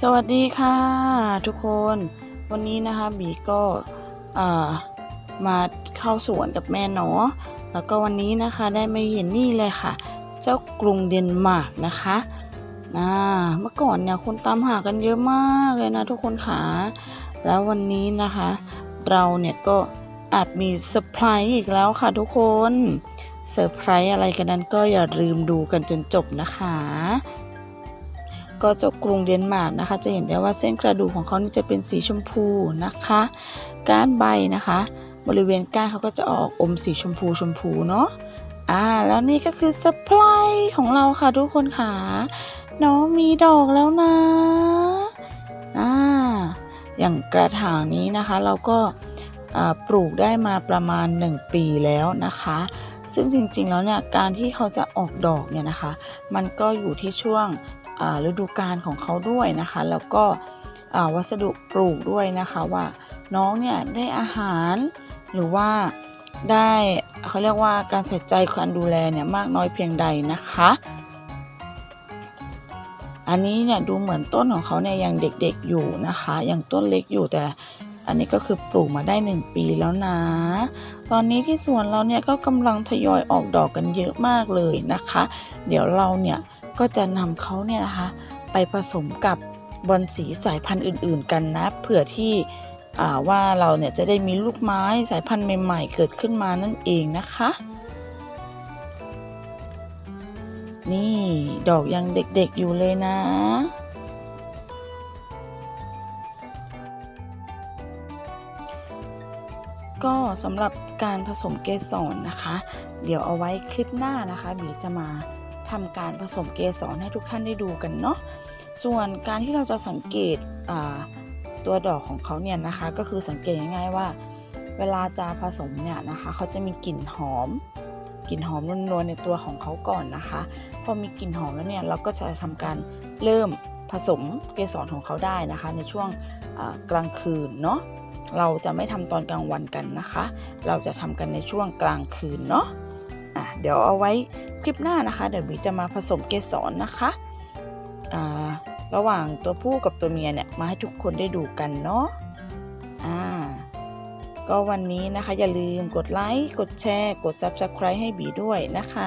สวัสดีค่ะทุกคนวันนี้นะคะบีก็มาเข้าสวนกับแม่เนาะแล้วก็วันนี้นะคะได้มาเห็นนี่เลยค่ะ เจ้ากรุงเดนมาร์กนะคะอ่าเมื่อก่อนเนี่ยคนตามหากันเยอะมากเลยนะทุกคนค่ะแล้ววันนี้นะคะ เราเนี่ยก็อาจมีเซอร์ไพรส์อีกแล้วค่ะทุกคนเซอร์ไพรส์อะไรกันนั้นก็อย่าลืมดูกันจนจบนะคะ ก็เจ้ากรุงเดนมาร์กนะคะ จะเห็นได้ว่าเส้นกระดูกของเขานี่จะเป็นสีชมพูนะคะ ก้านใบนะคะ บริเวณก้านเขาก็จะออกอมสีชมพูชมพูเนาะอ่าแล้วนี่ก็คือสปライของเราค่ะทุกคนค่ะน้องมีดอกแล้วนะอ่าอย่างกระถางนี้นะคะเราก็ปลูกได้มาประมาณ 1 ปีแล้วนะคะ ซึ่งจริงๆแล้วเนี่ยการที่เขาจะออกดอกเนี่ยนะคะ มันก็อยู่ที่ช่วงฤดูกาลของเขาด้วยนะคะ แล้วก็วัสดุปลูกด้วยนะคะว่าน้องเนี่ยได้อาหารหรือว่าได้เขาเรียกว่าการใส่ใจการดูแลเนี่ยมากน้อยเพียงใดนะคะ อันนี้เนี่ยดูเหมือนต้นของเขาเนี่ยยังเด็กๆอยู่นะคะ ยังต้นเล็กอยู่แต่ อันนี้ก็คือปลูกมาได้ 1 ปีแล้วนะ ตอนนี้ที่สวนเราเนี่ยก็กำลังทยอยออกดอกกันเยอะมากเลยนะคะ เดี๋ยวเราเนี่ยก็จะนำเขาเนี่ยนะคะ ไปผสมกับบอลสีสายพันธุ์อื่น ๆ กันนะ เผื่อที่ว่าเราเนี่ยจะได้มีลูกไม้สายพันธุ์ใหม่ ๆ เกิดขึ้นมานั่นเองนะคะ นี่ดอกยังเด็กๆอยู่เลยนะ ก็สำหรับการผสมเกสรนะคะ เดี๋ยวเอาไว้คลิปหน้านะคะบีจะมาทำการผสมเกสรให้ทุกท่านได้ดูกันเนาะส่วนการที่เราจะสังเกตตัวดอกของเขาเนี่ยนะคะก็คือสังเกตง่ายๆว่า เวลาจะผสมเนี่ยนะคะเขาจะมีกลิ่นหอมกลิ่นหอมนวลๆในตัวของเขาก่อนนะคะ พอมีกลิ่นหอมแล้วเนี่ยเราก็จะทำการเริ่ม ผสมเกสรของเขาได้นะคะ ในช่วงกลางคืนเนาะเราจะไม่ทำตอนกลางวันกันนะคะ เราจะทำกันในช่วงกลางคืนเนาะะเดี๋ยวเอาไว้คลิปหน้านะคะ เดี๋ยวบีจะมาผสมเกสรนะคะอ่าระหว่างตัวผู้กับตัวเมียเนี่ยมาให้ทุกคนได้ดูกันเนาะอ่าก็วันนี้นะคะอย่าลืมกดไลค์ กดแชร์ กด Subscribe ให้บีด้วยนะคะ